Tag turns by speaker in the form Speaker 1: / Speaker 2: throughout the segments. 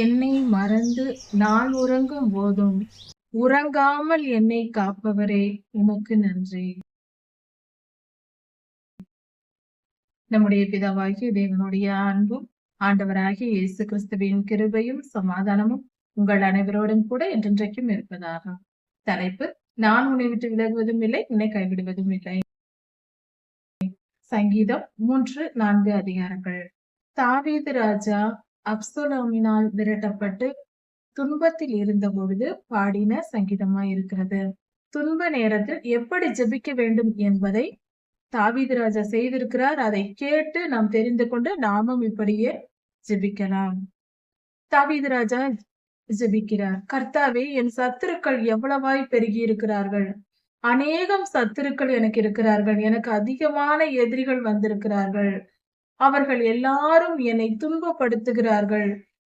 Speaker 1: என்னை மறந்து நான் உறங்கும் போதும் உறங்காமல் என்னை காப்பவரே உமக்கு நன்றி. நம்முடைய பிதாவாகிய தேவனுடைய அன்பும் ஆண்டவராகிய இயேசு கிறிஸ்துவின் கிருபையும் சமாதானமும் உங்கள் அனைவரோடும் கூட என்றென்றைக்கும் இருப்பதாக. தலைப்பு நான் உன்னை விட்டு விலகுவதும் இல்லை உன்னை கைவிடுவதும் இல்லை. சங்கீதம் மூன்று நான்கு அதிகாரங்கள். தாவீது ராஜா அப்சலோமினால் விரட்டப்பட்டு துன்பத்தில் இருந்த பொழுது பாடின சங்கீதமாய் இருக்கிறது. துன்ப நேரத்தில் எப்படி ஜெபிக்க வேண்டும் என்பதை தாவிதராஜா செய்திருக்கிறார். அதை கேட்டு நாம் தெரிந்து கொண்டு நாமும் இப்படியே ஜெபிக்கலாம். தாவிதராஜா ஜபிக்கிறார் ஜெபிக்கிறார். கர்த்தாவே என் சத்துருக்கள் எவ்வளவாய் பெருகி இருக்கிறார்கள் அநேகம் சத்துருக்கள் எனக்கு இருக்கிறார்கள். எனக்கு அதிகமான எதிரிகள் வந்திருக்கிறார்கள். அவர்கள் எல்லாரும் என்னை துன்பப்படுத்துகிறார்கள்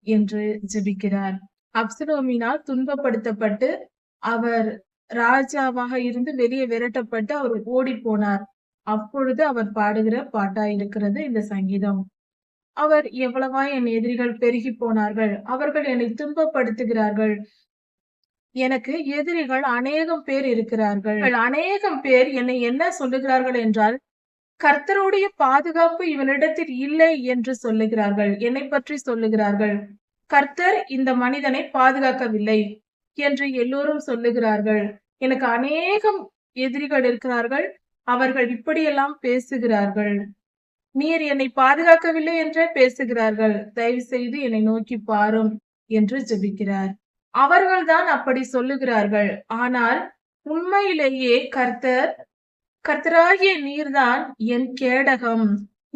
Speaker 1: என்று ஜெபிக்கிறார். அப்சலோமினால் துன்பப்படுத்தப்பட்டு அவர் ராஜாவாக இருந்து வெளியே விரட்டப்பட்டு அவர் ஓடி போனார். அப்பொழுது அவர் பாடுகிற பாட்டா இருக்கிறது இந்த சங்கீதம். அவர் எவ்வளவா என் எதிரிகள் பெருகி போனார்கள் அவர்கள் என்னை துன்பப்படுத்துகிறார்கள். எனக்கு எதிரிகள் அநேகம் பேர் இருக்கிறார்கள். அநேகம் பேர் என்னை என்ன சொல்லுகிறார்கள் என்றால் கர்த்தருடைய பாதுகாப்பு இவனிடத்தில் இல்லை என்று சொல்லுகிறார்கள். என்னை பற்றி சொல்லுகிறார்கள்? கர்த்தர் இந்த மனிதனை பாதுகாக்கவில்லை என்று எல்லோரும் சொல்லுகிறார்கள். எனக்கு அநேகம் எதிரிகள் இருக்கிறார்கள். அவர்கள் இப்படியெல்லாம் பேசுகிறார்கள். நீர் என்னை பாதுகாக்கவில்லை என்றே பேசுகிறார்கள். தயவு செய்து என்னை நோக்கி பாரும் என்று ஜெபிக்கிறார். அவர்கள்தான் அப்படி சொல்லுகிறார்கள். ஆனால் உண்மையிலேயே கர்த்தர் கர்த்தராகிய நீர்தான் என் கேடகம்.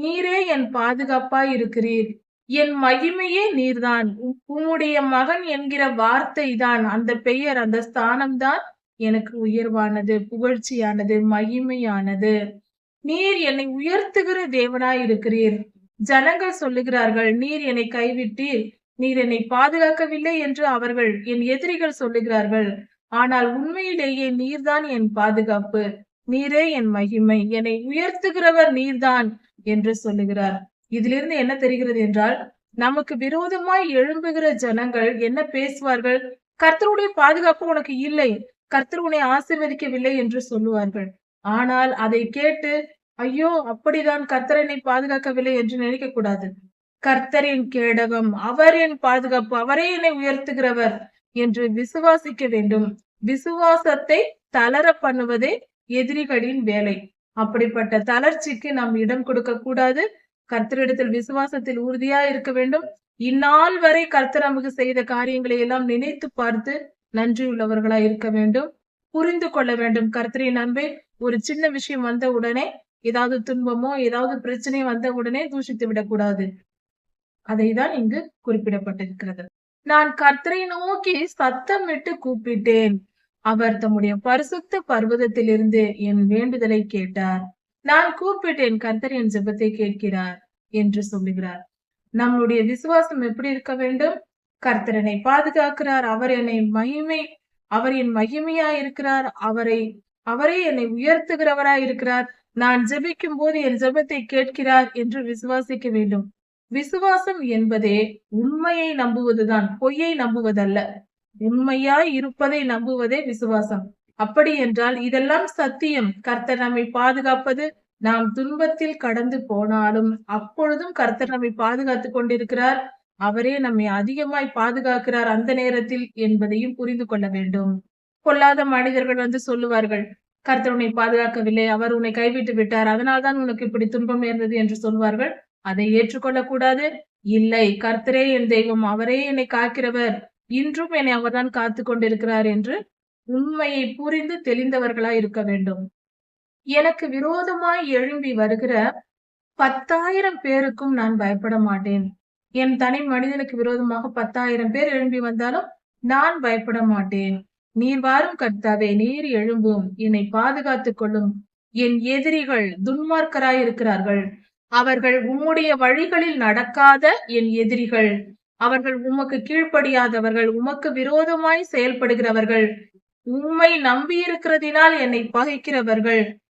Speaker 1: நீரே என் பாதுகாப்பாய் இருக்கிறீர் என் மகிமையே நீர்தான். உம்முடைய மகன் என்கிற வார்த்தை தான் அந்த பெயர் அந்த ஸ்தானம் தான் எனக்கு உயர்வானது புகழ்ச்சியானது மகிமையானது. நீர் என்னை உயர்த்துகிற தேவனாய் இருக்கிறீர் ஜனங்கள் சொல்லுகிறார்கள் நீர் என்னை கைவிட்டீர். நீர் என்னை பாதுகாக்கவில்லை என்று அவர்கள் என் எதிரிகள் சொல்லுகிறார்கள். ஆனால் உண்மையிலேயே நீர்தான் என் பாதுகாப்பு. நீரே என் மகிமை. என்னை உயர்த்துகிறவர் நீர்தான் என்று சொல்லுகிறார். இதிலிருந்து என்ன தெரிகிறது என்றால் நமக்கு விரோதமாய் எழும்புகிற ஜனங்கள் என்ன பேசுவார்கள்? கர்த்தருடைய பாதுகாப்பு உனக்கு இல்லை. கர்த்தர் உன்னை ஆசிர்வதிக்கவில்லை என்று சொல்லுவார்கள். ஆனால் அதை கேட்டு ஐயோ அப்படிதான் கர்த்தர் என்னை பாதுகாக்கவில்லை என்று நினைக்க கூடாது கர்த்தரின் கேடகம் அவர் என் பாதுகாப்பு அவரே என்னை உயர்த்துகிறவர் என்று விசுவாசிக்க வேண்டும். விசுவாசத்தை தளர பண்ணுவதே எதிரிகளின் வேலை. அப்படிப்பட்ட தளர்ச்சிக்கு நாம் இடம் கொடுக்க கூடாது. கர்த்தரிடத்தில் விசுவாசத்தில் உறுதியா இருக்க வேண்டும். இந்நாள் வரை கர்த்தர் நமக்கு செய்த காரியங்களை எல்லாம் நினைத்து பார்த்து நன்றியுள்ளவர்களா இருக்க வேண்டும். புரிந்து கொள்ள வேண்டும். கர்த்தரின் அன்பை ஒரு சின்ன விஷயம் வந்த உடனே ஏதாவது துன்பமோ ஏதாவது பிரச்சனை வந்த உடனே தூஷித்து விடக்கூடாது. அதை தான் இங்கு குறிப்பிடப்பட்டிருக்கிறது. நான் கர்த்தரை நோக்கி சத்தமிட்டு கூப்பிட்டேன். அவர் தம்முடைய பரிசுத்த பர்வதத்திலிருந்து என் வேண்டுதலை கேட்டார். நான் கூப்பிட்டேன் கர்த்தர் என் ஜெபத்தை கேட்கிறார் என்று சொல்லுகிறார். நம்மளுடைய விசுவாசம் எப்படி இருக்க வேண்டும்? கர்த்தர் என்னை பாதுகாக்கிறார் அவர் என்னை மகிமை அவர் என் மகிமையா இருக்கிறார் அவரை அவரே என்னை உயர்த்துகிறவராய் இருக்கிறார். நான் ஜெபிக்கும் போது என் ஜெபத்தை கேட்கிறார் என்று விசுவாசிக்க வேண்டும். விசுவாசம் என்பதே உண்மையை நம்புவதுதான் பொய்யை நம்புவதல்ல. உண்மையாய் இருப்பதை நம்புவதே விசுவாசம். அப்படி என்றால் இதெல்லாம் சத்தியம். கர்த்தர் நம்மை பாதுகாப்பது. நாம் துன்பத்தில் கடந்து போனாலும் அப்பொழுதும் கர்த்தர் நம்மை பாதுகாத்து கொண்டிருக்கிறார். அவரே நம்மை அதிகமாய் பாதுகாக்கிறார் அந்த நேரத்தில் என்பதையும் புரிந்து கொள்ள வேண்டும். கொல்லாத மனிதர்கள் வந்து சொல்லுவார்கள் கர்த்தர் உன்னை பாதுகாக்கவில்லை. அவர் உன்னை கைவிட்டு விட்டார். அதனால்தான் உனக்கு இப்படி துன்பம் நேர்ந்தது என்று சொல்வார்கள். அதை ஏற்றுக்கொள்ளக்கூடாது. இல்லை கர்த்தரே என் தெய்வம். அவரே என்னை காக்கிறவர். இன்றும் என்னை அவர்தான் காத்து கொண்டிருக்கிறார் என்று உண்மையை புரிந்து தெளிந்தவர்களாய் இருக்க வேண்டும். எனக்கு விரோதமாய் எழும்பி வருகிற பத்தாயிரம் பேருக்கும் நான் பயப்பட மாட்டேன். என் தனி மனிதனுக்கு விரோதமாக பத்தாயிரம் பேர் எழும்பி வந்தாலும் நான் பயப்பட மாட்டேன். நீர் வாரும் கர்த்தாவே நீர் எழும்பும். என்னை பாதுகாத்துக் கொள்ளும். என் எதிரிகள் துன்மார்க்கராய் இருக்கிறார்கள் அவர்கள் உம்முடைய வழிகளில் நடக்காத என் எதிரிகள். அவர்கள் உமக்கு கீழ்ப்படியாதவர்கள் உமக்கு விரோதமாய் செயல்படுகிறவர்கள் உம்மை நம்பியிருக்கிறதினால் என்னை பகைக்கிறவர்கள்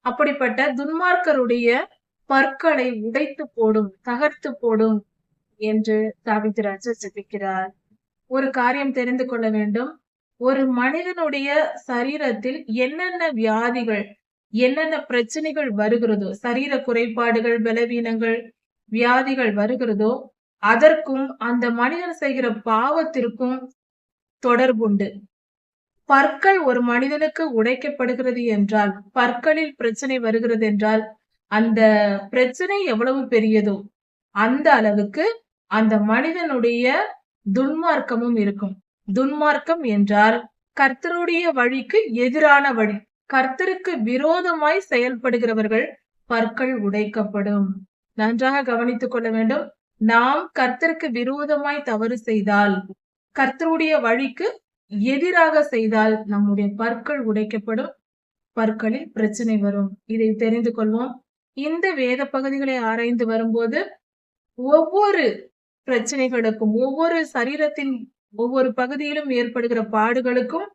Speaker 1: அப்படிப்பட்ட துன்மார்க்கருடைய பற்களை உடைத்து போடும் தகர்த்து போடும் என்று தாவீது ராஜா ஒரு காரியம் தெரிந்து கொள்ள வேண்டும். ஒரு மனிதனுடைய சரீரத்தில் என்னென்ன வியாதிகள் என்னென்ன பிரச்சனைகள் வருகிறதோ சரீர குறைபாடுகள் பலவீனங்கள் வியாதிகள் வருகிறதோ அதற்கும் அந்த மனிதன் செய்கிற பாவத்திற்கும் தொடர்புண்டு பற்கள் ஒரு மனிதனுக்கு உடைக்கப்படுகிறது என்றால் பற்களில் பிரச்சனை வருகிறது என்றால் அந்த பிரச்சனை எவ்வளவு பெரியதோ அந்த அளவுக்கு அந்த மனிதனுடைய துன்மார்க்கமும் இருக்கும். துன்மார்க்கம் என்றால் கர்த்தருடைய வழிக்கு எதிரான வழி கர்த்தருக்கு விரோதமாய் செயல்படுகிறவர்கள் பற்கள் உடைக்கப்படும். நன்றாக கவனித்துக் கொள்ள வேண்டும். நாம் கர்த்தருக்கு விரோதமாய் தவறு செய்தால் கர்த்தருடைய வழிக்கு எதிராக செய்தால் நம்முடைய பற்கள் உடைக்கப்படும் பற்களில் பிரச்சனை வரும். இதை தெரிந்து கொள்வோம். இந்த வேத பகுதிகளை ஆராய்ந்து வரும்போது ஒவ்வொரு பிரச்சனைகளுக்கும் ஒவ்வொரு சரீரத்தின் ஒவ்வொரு பகுதியிலும் ஏற்படுகிற பாடுகளுக்கும்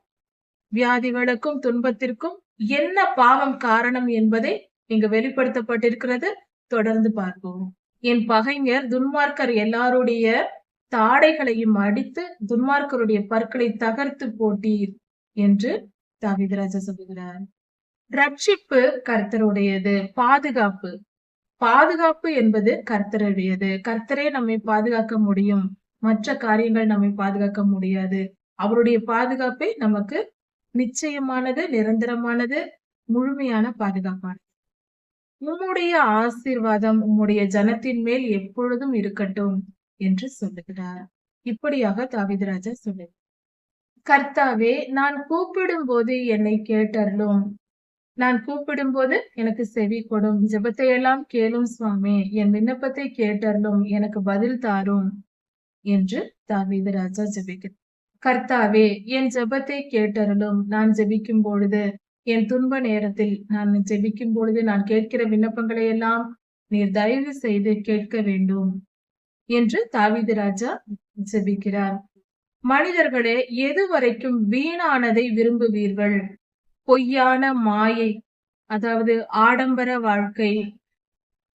Speaker 1: வியாதிகளுக்கும் துன்பத்திற்கும் என்ன பாவம் காரணம் என்பதை இங்கு வெளிப்படுத்தப்பட்டிருக்கிறது. தொடர்ந்து பார்ப்போம். என் பகைஞர் துன்மார்க்கர் எல்லாருடைய தாடைகளையும் அடித்து துன்மார்க்கருடைய பற்களை தகர்த்து போட்டீர் என்று தாவிதராஜா சொல்லுகிறார். ரட்சிப்பு கர்த்தருடையது பாதுகாப்பு. பாதுகாப்பு என்பது கர்த்தருடையது. கர்த்தரே நம்மை பாதுகாக்க முடியும். மற்ற காரியங்கள் நம்மை பாதுகாக்க முடியாது. அவருடைய பாதுகாப்பே நமக்கு நிச்சயமானது நிரந்தரமானது முழுமையான பாதுகாப்பானது. உம்முடைய ஆசீர்வாதம் உம்முடைய ஜனத்தின் மேல் எப்பொழுதும் இருக்கட்டும் என்று சொல்லுகிறார். இப்படியாக தாவிதராஜா சொல்லு கர்த்தாவே நான் கூப்பிடும் போது என்னை கேட்டருளும். நான் கூப்பிடும் போது எனக்கு செவி கொடும். ஜெபத்தை எல்லாம் கேளும் சுவாமி. என் விண்ணப்பத்தை கேட்டருளும். எனக்கு பதில் தாரும். என்று தாவீது ராஜா கர்த்தாவே என் ஜெபத்தை கேட்டருளும். நான் ஜெபிக்கும் பொழுது என் துன்ப நேரத்தில் நான் ஜெபிக்கும் பொழுது நான் கேட்கிற விண்ணப்பங்களை எல்லாம் நீர் தயவு செய்து கேட்க வேண்டும் என்று தாவீது ராஜா ஜெபிக்கிறார். மனிதர்களே எது வரைக்கும் வீணானதை விரும்புவீர்கள்? பொய்யான மாயை அதாவது ஆடம்பர வாழ்க்கை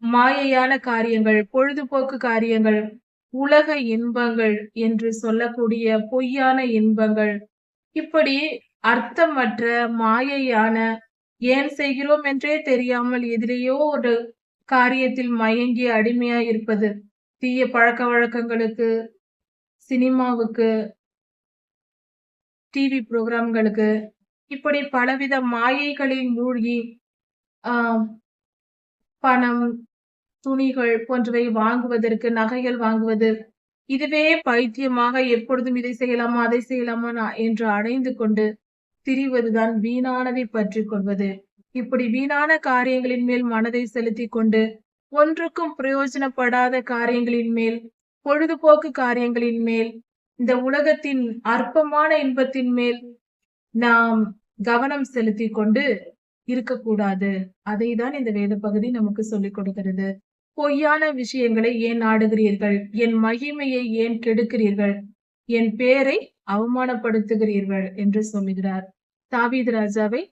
Speaker 1: மாயையான காரியங்கள் பொழுதுபோக்கு காரியங்கள் உலக இன்பங்கள் என்று சொல்லக்கூடிய பொய்யான இன்பங்கள் இப்படி அர்த்தமற்ற மாயையான ஏன் செய்கிறோம் என்றே தெரியாமல் எதிலேயோ ஒரு காரியத்தில் மயங்கி அடிமையா இருப்பது தீய பழக்க வழக்கங்களுக்கு சினிமாவுக்கு டிவி புரோகிராம்களுக்கு இப்படி பலவித மாயைகளில் மூழ்கி ஆஹ் பணம் துணிகள் போன்றவை வாங்குவதற்கு நகைகள் வாங்குவது இதுவே பைத்தியமாக எப்பொழுதும் இதை செய்யலாமா அதை செய்யலாமா என்று அடைந்து கொண்டு திரிவதுதான் வீணானதை பற்றி கொள்வது. இப்படி வீணான காரியங்களின் மேல் மனதை செலுத்தி கொண்டு ஒன்றுக்கும் பிரயோஜனப்படாத காரியங்களின் மேல் பொழுதுபோக்கு காரியங்களின் மேல் இந்த உலகத்தின் அற்பமான இன்பத்தின் மேல் நாம் கவனம் செலுத்தி கொண்டு இருக்கக்கூடாது. அதை தான் இந்த வேத பகுதி நமக்கு சொல்லிக் கொடுக்கிறது. பொய்யான விஷயங்களை ஏன் ஆடுகிறீர்கள் என் மகிமையை ஏன் கெடுக்கிறீர்கள்? என் பேரை அவமானப்படுத்துகிறீர்கள் என்று சொல்லுகிறார். தாவீது ராஜாவை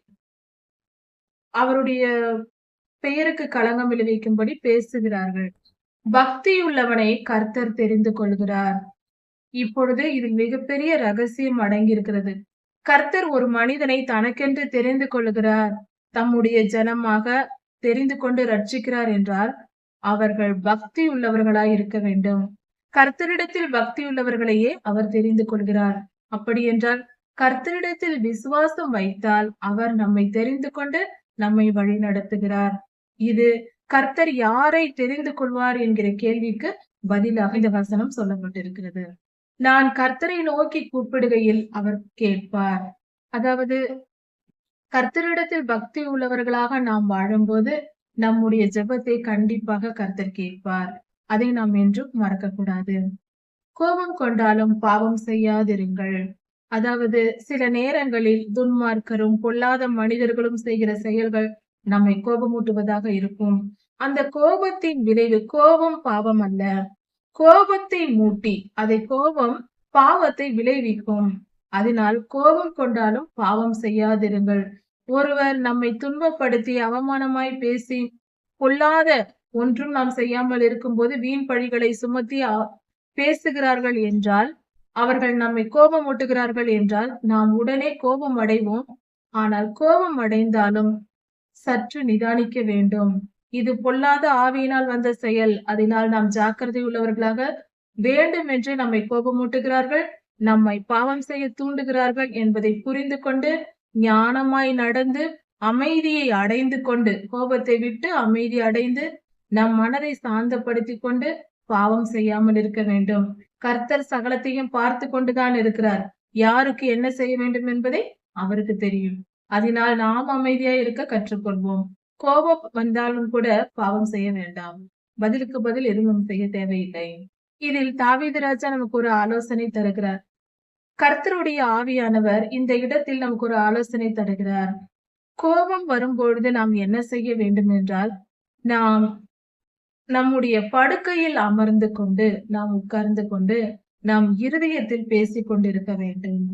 Speaker 1: அவருடைய பெயருக்கு களங்கம் விளைவிக்கும்படி பேசுகிறார்கள். பக்தியுள்ளவனை கர்த்தர் தெரிந்து கொள்கிறார். இப்பொழுது இதில் மிகப்பெரிய ரகசியம் அடங்கியிருக்கிறது. கர்த்தர் ஒரு மனிதனை தனக்கென்று தெரிந்து கொள்கிறார். தம்முடைய ஜனமாக தெரிந்து கொண்டு ரட்சிக்கிறார் என்றால் அவர்கள் பக்தி உள்ளவர்களாய் இருக்க வேண்டும். கர்த்தரிடத்தில் பக்தி உள்ளவர்களையே அவர் தெரிந்து கொள்கிறார். அப்படி என்றால் கர்த்தரிடத்தில் விசுவாசம் வைத்தால் அவர் நம்மை தெரிந்து கொண்டு நம்மை வழி நடத்துகிறார். இது கர்த்தர் யாரை தெரிந்து கொள்வார் என்கிற கேள்விக்கு பதிலாக இந்த வசனம் சொல்லப்பட்டிருக்கிறது. நான் கர்த்தரை நோக்கி கூப்பிடுகையில் அவர் கேட்பார். அதாவது கர்த்தரிடத்தில் பக்தி உள்ளவர்களாக நாம் வாழும்போது நம்முடைய ஜெபத்தை கண்டிப்பாக கர்த்தர் கேட்பார். அதை நாம் என்றும் மறக்கக்கூடாது. கோபம் கொண்டாலும் பாவம் செய்யாதிருங்கள். அதாவது சில நேரங்களில் துன்மார்க்கரும் பொல்லாத மனிதர்களும் செய்கிற செயல்கள் நம்மை கோபமூட்டுவதாக இருக்கும். அந்த கோபத்தின் விளைவு கோபம் பாவம் அல்ல. கோபத்தை மூட்டி அதை கோபம் பாவத்தை விளைவிக்கும். அதனால் கோபம் கொண்டாலும் பாவம் செய்யாதிருங்கள். ஒருவர் நம்மை துன்பப்படுத்தி அவமானமாய் பேசி பொல்லாத ஒன்றும் நாம் செய்யாமல் இருக்கும்போது வீண் பழிகளை சுமத்தி பேசுகிறார்கள் என்றால் அவர்கள் நம்மை கோபம் ஊட்டுகிறார்கள் என்றால் நாம் உடனே கோபம் அடைவோம். ஆனால் கோபம் அடைந்தாலும் சற்று நிதானிக்க வேண்டும். இது பொல்லாத ஆவியினால் வந்த செயல். அதனால் நாம் ஜாக்கிரதை உள்ளவர்களாக வேண்டும் என்று நம்மை கோபமூட்டுகிறார்கள் நம்மை பாவம் செய்ய தூண்டுகிறார்கள் என்பதை புரிந்து கொண்டு ஞானமாய் நடந்து அமைதியை அடைந்து கொண்டு கோபத்தை விட்டு அமைதி அடைந்து நம் மனதை சாந்தப்படுத்தி கொண்டு பாவம் செய்யாமல் இருக்க வேண்டும். கர்த்தர் சகலத்தையும் பார்த்து கொண்டுதான் இருக்கிறார். யாருக்கு என்ன செய்ய வேண்டும் என்பதை அவருக்கு தெரியும். அதனால் நாம் அமைதியா இருக்க கற்றுக்கொள்வோம். கோபம் வந்தாலும் கூட பாவம் செய்ய வேண்டாம். பதிலுக்கு பதில் எதுவும் செய்ய தேவையில்லை. இதில் தாவீதராஜா நமக்கு ஒரு ஆலோசனை தருகிறார். கர்த்தருடைய ஆவியானவர் இந்த இடத்தில் நமக்கு ஒரு ஆலோசனை தருகிறார். கோபம் வரும்பொழுது நாம் என்ன செய்ய வேண்டும் என்றால் நாம் நம்முடைய படுக்கையில் அமர்ந்து கொண்டு நாம் உட்கார்ந்து கொண்டு நாம் இருதயத்தில் பேசிக் கொண்டிருக்க வேண்டும்.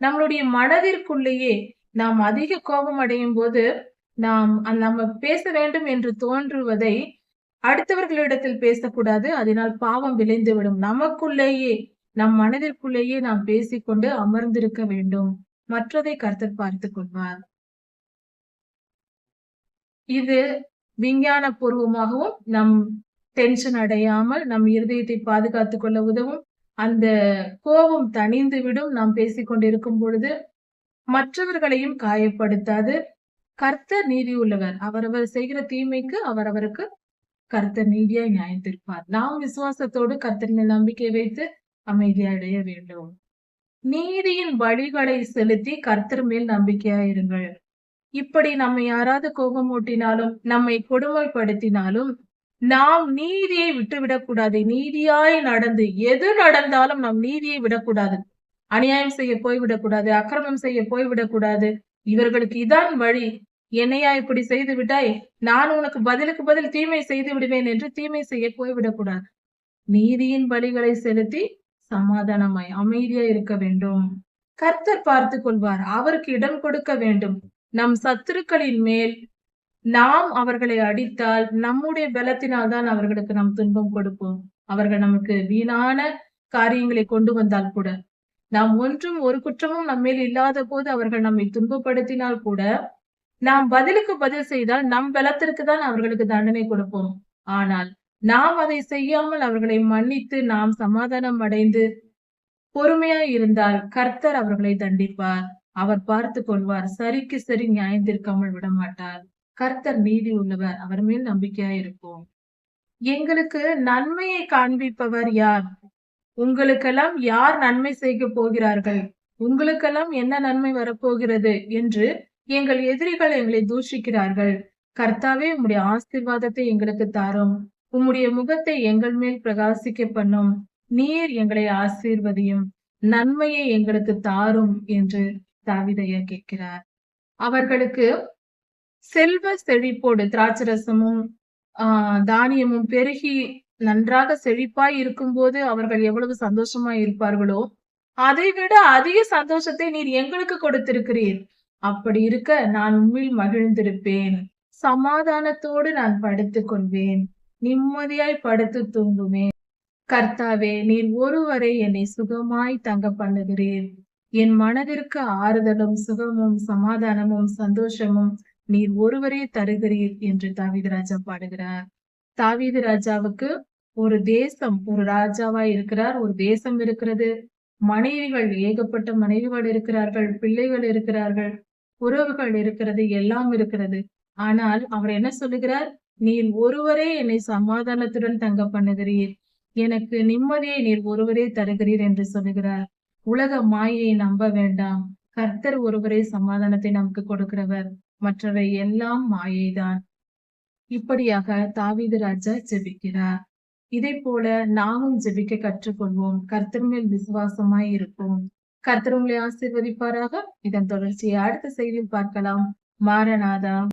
Speaker 1: நம்மளுடைய மனதிற்குள்ளேயே நாம் அதிக கோபம் அடையும் போது நாம் நம்ம பேச வேண்டும் என்று தோன்றுவதை அடுத்தவர்களிடத்தில் பேசக்கூடாது. அதனால் பாவம் விளைந்துவிடும். நமக்குள்ளேயே நம் மனதிற்குள்ளேயே நாம் பேசிக்கொண்டு அமர்ந்திருக்க வேண்டும். மற்றதை கருத்து பார்த்து கொள்வார். இது விஞ்ஞான பூர்வமாகவும் நம் டென்ஷன் அடையாமல் நம் இருதயத்தை பாதுகாத்துக் கொள்ள உதவும். அந்த கோபம் தணிந்து விடும் நாம் பேசிக்கொண்டிருக்கும் பொழுது மற்றவர்களையும் காயப்படுத்தாது. கர்த்தர் நீதி உள்ளவர். அவரவர் செய்கிற தீமைக்கு அவரவருக்கு கர்த்தர் நீதியாய் நியாயத்திருப்பார் நாம் விசுவாசத்தோடு கர்த்தரின் நம்பிக்கை வைத்து அமைதியடைய வேண்டும். நீதியின் வழிகளை செலுத்தி கர்த்தர் மேல் நம்பிக்கையாயிருங்கள். இப்படி நம்மை யாராவது கோபம் ஊட்டினாலும் நம்மை கொடுமைப்படுத்தினாலும் நாம் நீதியை விட்டு விடக்கூடாது நீதியாய் நடந்து எது நடந்தாலும் நாம் நீதியை விடக்கூடாது அநியாயம் செய்ய போய்விடக்கூடாது அக்கிரமம் செய்ய போய்விடக்கூடாது இவர்களுக்கு இதான் வழி. என்னையா இப்படி செய்து விட்டாய்? நான் உனக்கு பதிலுக்கு பதில் தீமை செய்து விடுவேன் என்று தீமை செய்ய போய்விடக்கூடாது நீதியின் வழிகளை செலுத்தி சமாதானமாய் அமைதியா இருக்க வேண்டும். கர்த்தர் பார்த்து கொள்வார். அவருக்கு இடம் கொடுக்க வேண்டும். நம் சத்துருக்களின் மேல் நாம் அவர்களை அடித்தால் நம்முடைய பலத்தினால் தான் அவர்களுக்கு நாம் துன்பம் கொடுப்போம். அவர்கள் நமக்கு வீணான காரியங்களை கொண்டு வந்தால் கூட நாம் ஒன்றும் ஒரு குற்றமும் நம்மேல் இல்லாத போது அவர்கள் நம்மை துன்பப்படுத்தினால் கூட நாம் பதிலுக்கு பதில் செய்தால் நம் பலத்திற்கு தான் அவர்களுக்கு தண்டனை கொடுப்போம். ஆனால் நாம் அதை செய்யாமல் அவர்களை மன்னித்து நாம் சமாதானம் அடைந்து பொறுமையா இருந்தால் கர்த்தர் அவர்களை தண்டிப்பார். அவர் பார்த்து கொள்வார் சரிக்கு சரி நியாயந்திருக்காமல் விட மாட்டார் கர்த்தர் நீதி உள்ளவர் அவர் மேல் நம்பிக்கையா இருப்போம். எங்களுக்கு நன்மையை காண்பிப்பவர் யார்? உங்களுக்கெல்லாம் யார் நன்மை செய்ய போகிறார்கள்? உங்களுக்கெல்லாம் என்ன நன்மை வரப்போகிறது? என்று எங்கள் எதிரிகள் எங்களை தூஷிக்கிறார்கள். கர்த்தாவே உம்முடைய ஆசீர்வாதத்தை எங்களுக்கு தாரும். உம்முடைய முகத்தை எங்கள் மேல் பிரகாசிக்க பண்ணும். நீர் எங்களை ஆசீர்வதியும். நன்மையை எங்களுக்கு தாரும் என்று தாவிதையா கேட்கிறார். அவர்களுக்கு செல்வ செழிப்போடு திராட்சரசமும் ஆஹ் தானியமும் பெருகி நன்றாக செழிப்பாய் இருக்கும்போது அவர்கள் எவ்வளவு சந்தோஷமா இருப்பார்களோ அதை விட அதிக சந்தோஷத்தை நீர் எங்களுக்கு கொடுத்திருக்கிறீர். அப்படி இருக்க நான் உண்மையில் மகிழ்ந்திருப்பேன். சமாதானத்தோடு நான் படுத்துக் கொள்வேன். நிம்மதியாய் படுத்து தூங்குவேன். கர்த்தாவே நீர் ஒருவரை என்னை சுகமாய் தங்க பண்ணுகிறீர். என் மனதிற்கு ஆறுதலும் சுகமும் சமாதானமும் சந்தோஷமும் நீர் ஒருவரே தருகிறீர் என்று தாவீது ராஜா பாடுகிறார். தாவீது ராஜாவுக்கு ஒரு தேசம் ஒரு ராஜாவா இருக்கிறார் ஒரு தேசம் இருக்கிறது. மனைவிகள் ஏகப்பட்ட மனைவிகள் இருக்கிறார்கள் பிள்ளைகள் இருக்கிறார்கள் உறவுகள் இருக்கிறது எல்லாம் இருக்கிறது. ஆனால் அவர் என்ன சொல்லுகிறார்? நீர் ஒருவரே என்னை சமாதானத்துடன் தங்க பண்ணுகிறீர். எனக்கு நிம்மதியை நீர் ஒருவரே தருகிறீர் என்று சொல்லுகிறார். உலக மாயை நம்ப வேண்டாம். கர்த்தர் ஒருவரே சமாதானத்தை நமக்கு கொடுக்கிறவர். மற்றவை எல்லாம் மாயைதான். இப்படியாக தாவீது ராஜா ஜெபிக்கிறார். இதை போல நாமும் ஜெபிக்க கற்றுக்கொள்வோம். கர்த்தர் மேல் விசுவாசமாய் இருப்போம். கர்த்தர் உங்களை ஆசீர்வதிப்பாராக. இதன் தொடர்ச்சியை அடுத்த செய்தியில் பார்க்கலாம். மாரநாதா.